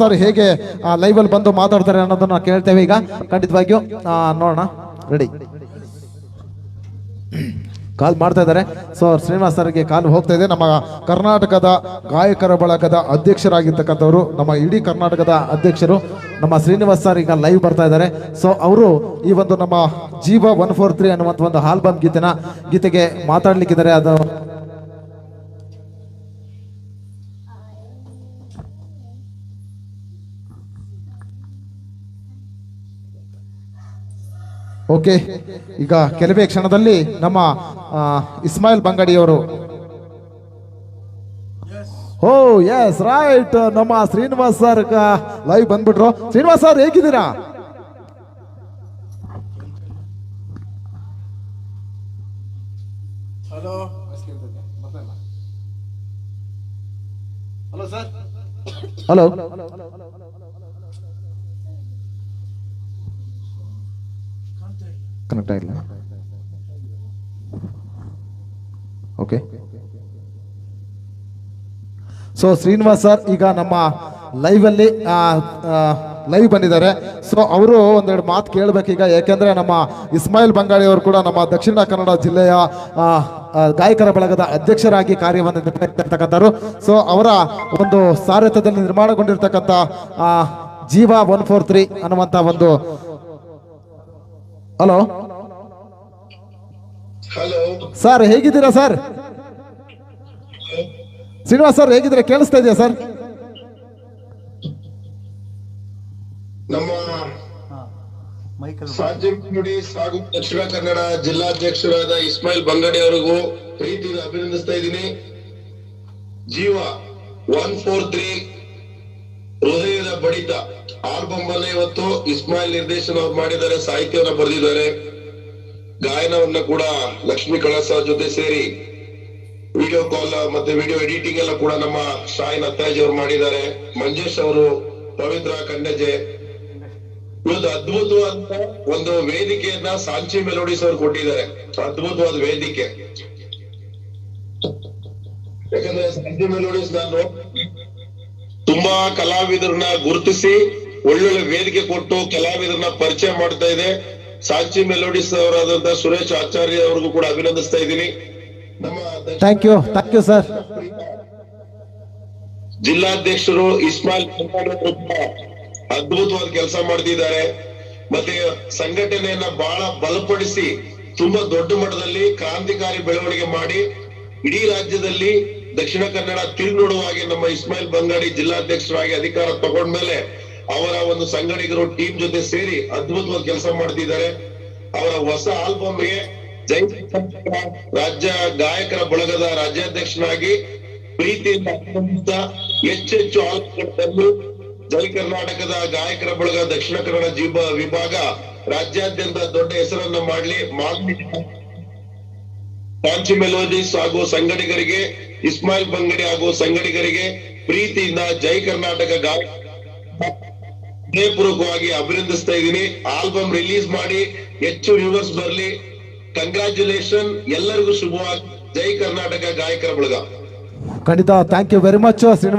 Sir ಹೇಗೆ live ಅಲ್ಲಿ ಬಂದು ಮಾತಾಡ್ತಾರೆ ಅನ್ನೋದನ್ನ ಕೇಳ್ತೇವೆ ಈಗ. ಖಂಡಿತವಾಗಿಯೂ ನೋಡೋಣ. ರೆಡಿ ಕಾಲ್ ಮಾಡ್ತಾ ಇದ್ದಾರೆ. ಸೊ ಶ್ರೀನಿವಾಸ್ ಸರ್ಗೆ ಕಾಲ್ ಹೋಗ್ತಾ ಇದೆ. ನಮ್ಮ ಕರ್ನಾಟಕದ ಗಾಯಕರ ಬಳಗದ ಅಧ್ಯಕ್ಷರಾಗಿರ್ತಕ್ಕಂಥವ್ರು, ನಮ್ಮ ಇಡೀ ಕರ್ನಾಟಕದ ಅಧ್ಯಕ್ಷರು, ನಮ್ಮ ಶ್ರೀನಿವಾಸ್ ಸರ್ ಈಗ ಲೈವ್ ಬರ್ತಾ ಇದ್ದಾರೆ. ಸೊ ಅವರು ಈ ಒಂದು ನಮ್ಮ ಜೀವ ಒನ್ ಫೋರ್ ಒಂದು ಆಲ್ಬಮ್ ಗೀತೆನ, ಗೀತೆಗೆ ಮಾತಾಡ್ಲಿಕ್ಕಿದ್ದಾರೆ. ಅದು ಓಕೆ ಈಗ ಕೆಲವೇ ಕ್ಷಣದಲ್ಲಿ ನಮ್ಮ ಇಸ್ಮಾಯಿಲ್ ಬಂಗಡಿಯವರು. ಓ ಎಸ್ ರೈಟ್ ನಮ್ಮ ಶ್ರೀನಿವಾಸ್ ಸರ್ ಲೈವ್ ಬಂದ್ಬಿಟ್ರು. ಶ್ರೀನಿವಾಸ್ ಸರ್ ಹೇಗಿದ್ದೀರಾ? Hello hello sir hello connect ಆಗಿಲ್ಲ. ಓಕೆ ಸೊ ಶ್ರೀನಿವಾಸ್ ಸರ್ ಈಗ ನಮ್ಮ ಲೈವ್ ಅಲ್ಲಿ ಲೈವ್ ಬಂದಿದ್ದಾರೆ. ಸೊ ಅವರು ಒಂದೆರಡು ಮಾತು ಕೇಳಬೇಕೀಗ ಯಾಕೆಂದ್ರೆ ನಮ್ಮ ಇಸ್ಮಾಯಿಲ್ ಬಂಗಾಳಿ ಅವರು ಕೂಡ ನಮ್ಮ ದಕ್ಷಿಣ ಕನ್ನಡ ಜಿಲ್ಲೆಯ ಗಾಯಕರ ಬಳಗದ ಅಧ್ಯಕ್ಷರಾಗಿ ಕಾರ್ಯವನ್ನು ನಿರ್ವಹಿಸಿರ್ತಕ್ಕಂಥವ್ರು ಸೊ ಅವರ ಒಂದು ಸಾರಥ್ಯದಲ್ಲಿ ನಿರ್ಮಾಣಗೊಂಡಿರ್ತಕ್ಕಂಥ ಜೀವ ಒನ್ ಫೋರ್ ತ್ರೀ ಅನ್ನುವಂಥ ಒಂದು ಹಲೋ ಸರ್ ಹೇಗಿದ್ದೀರಾ ಸರ್ ಶ್ರೀನಿವಾಸ್ ಸರ್ ಹೇಗಿದ್ದೀರಾ? ಕೇಳಿಸ್ತಾ ಇದೆಯಾ ಸರ್ ನಮ್ಮ ನುಡಿ ಹಾಗೂ ದಕ್ಷಿಣ ಕನ್ನಡ ಜಿಲ್ಲಾಧ್ಯಕ್ಷರಾದ ಇಸ್ಮಾಯಿಲ್ ಬಂಗಡಿ ಅವರಿಗೂ ಪ್ರೀತಿಯಿಂದ ಅಭಿನಂದಿಸ್ತಾ ಇದ್ದೀನಿ. ಜೀವ ಒನ್ ಫೋರ್ ತ್ರೀ ಹೃದಯದ ಬಡಿತ ಆಲ್ಬಮ್ ಅನ್ನ ಇವತ್ತು. ಇಸ್ಮಾಯಿಲ್ ನಿರ್ದೇಶನ ಅವ್ರು ಮಾಡಿದ್ದಾರೆ, ಸಾಹಿತ್ಯವನ್ನ ಬರೆದಿದ್ದಾರೆ, ಗಾಯನವನ್ನ ಕೂಡ ಲಕ್ಷ್ಮೀ ಕಳಸ ಜೊತೆ ಸೇರಿ ವಿಡಿಯೋ ಕಾಲ್ ಮತ್ತೆ ವಿಡಿಯೋ ಎಡಿಟಿಂಗ್ ಎಲ್ಲ ಕೂಡ ನಮ್ಮ ಶಾಹಿನ್ ಅತ್ತಾಜಿ ಅವರು ಮಾಡಿದ್ದಾರೆ. ಮಂಜೇಶ್ ಅವರು, ಪವಿತ್ರ ಕಂಡಜೆ ಇವತ್ತು ಅದ್ಭುತವಾದ ಒಂದು ವೇದಿಕೆಯನ್ನ ಸಾಂಚಿ ಮೆಲೋಡಿಸ್ ಅವರು ಕೊಟ್ಟಿದ್ದಾರೆ. ಅದ್ಭುತವಾದ ವೇದಿಕೆ. ಯಾಕಂದ್ರೆ ಸಾಂಚಿ ಮೆಲೋಡಿಸ್ ನಾನು ತುಂಬಾ ಕಲಾವಿದರನ್ನ ಗುರುತಿಸಿ ಒಳ್ಳೊಳ್ಳೆ ವೇದಿಕೆ ಕೊಟ್ಟು ಕಲಾವಿದರನ್ನ ಪರಿಚಯ ಮಾಡ್ತಾ ಇದೆ. ಸಾಂಚಿ ಮೆಲೋಡಿಸ್ ಅವರಾದಂತಹ ಸುರೇಶ್ ಆಚಾರ್ಯ ಅವ್ರಿಗೂ ಕೂಡ ಅಭಿನಂದಿಸ್ತಾ ಇದ್ದೀನಿ. Thank you thank you sir ಜಿಲ್ಲಾಧ್ಯಕ್ಷರು ಅವರು ಅದ್ಭುತವಾದ ಕೆಲಸ ಮಾಡ್ತಿದ್ದಾರೆ. ಮತ್ತೆ ಸಂಘಟನೆಯನ್ನ ಬಹಳ ಬಲಪಡಿಸಿ ತುಂಬಾ ದೊಡ್ಡ ಮಟ್ಟದಲ್ಲಿ ಕ್ರಾಂತಿಕಾರಿ ಬೆಳವಣಿಗೆ ಮಾಡಿ ಇಡೀ ರಾಜ್ಯದಲ್ಲಿ ದಕ್ಷಿಣ ಕನ್ನಡ ತಿರುನುಡುವ ಹಾಗೆ ನಮ್ಮ ಇಸ್ಮಾಯಿಲ್ ಬಂಗಾಡಿ ಜಿಲ್ಲಾಧ್ಯಕ್ಷರಾಗಿ ಅಧಿಕಾರ ತಗೊಂಡ್ಮೇಲೆ ಅವರ ಒಂದು ಸಂಘಟಕರು ಟೀಮ್ ಜೊತೆ ಸೇರಿ ಅದ್ಭುತವಾದ ಕೆಲಸ ಮಾಡ್ತಿದ್ದಾರೆ. ಅವರ ಹೊಸ ಆಲ್ಬಮ್ಗೆ ಜೈ ರಾಜ್ಯ ಗಾಯಕರ ಬಳಗದ ರಾಜ್ಯಾಧ್ಯಕ್ಷನಾಗಿ ಪ್ರೀತಿಯಿಂದ ಹೆಚ್ಚೆಚ್ಚು ಆಲ್ಬಮ್ಗಳನ್ನು ಜೈ ಕರ್ನಾಟಕದ ಗಾಯಕರ ಬಳಗ ದಕ್ಷಿಣ ಕನ್ನಡ ಜೀವ ವಿಭಾಗ ರಾಜ್ಯಾದ್ಯಂತ ದೊಡ್ಡ ಹೆಸರನ್ನ ಮಾಡ್ಲಿ. ಕಾಂಚಿ ಮೆಲೋಜಿಸ್ ಹಾಗೂ ಸಂಘಟಕರಿಗೆ, ಇಸ್ಮಾಯಿಲ್ ಬಂಗಡಿ ಹಾಗೂ ಸಂಘಟಕರಿಗೆ ಪ್ರೀತಿಯಿಂದ ಜೈ ಕರ್ನಾಟಕ ಗಾಯಕ ಹೃದಯಪೂರ್ವಕವಾಗಿ ಅಭಿನಂದಿಸ್ತಾ ಇದ್ದೀನಿ. ಆಲ್ಬಮ್ ರಿಲೀಸ್ ಮಾಡಿ, ಹೆಚ್ಚು ವ್ಯೂವರ್ಸ್ ಬರ್ಲಿ. ಕಂಗ್ರಾಚ್ಯುಲೇಷನ್ ಎಲ್ಲರಿಗೂ ಶುಭವಾಗಿ ಜೈ ಕರ್ನಾಟಕ, ಗಾಯಕರ ಬಳಗ. ಖಂಡಿತ thank you very much Srinivas.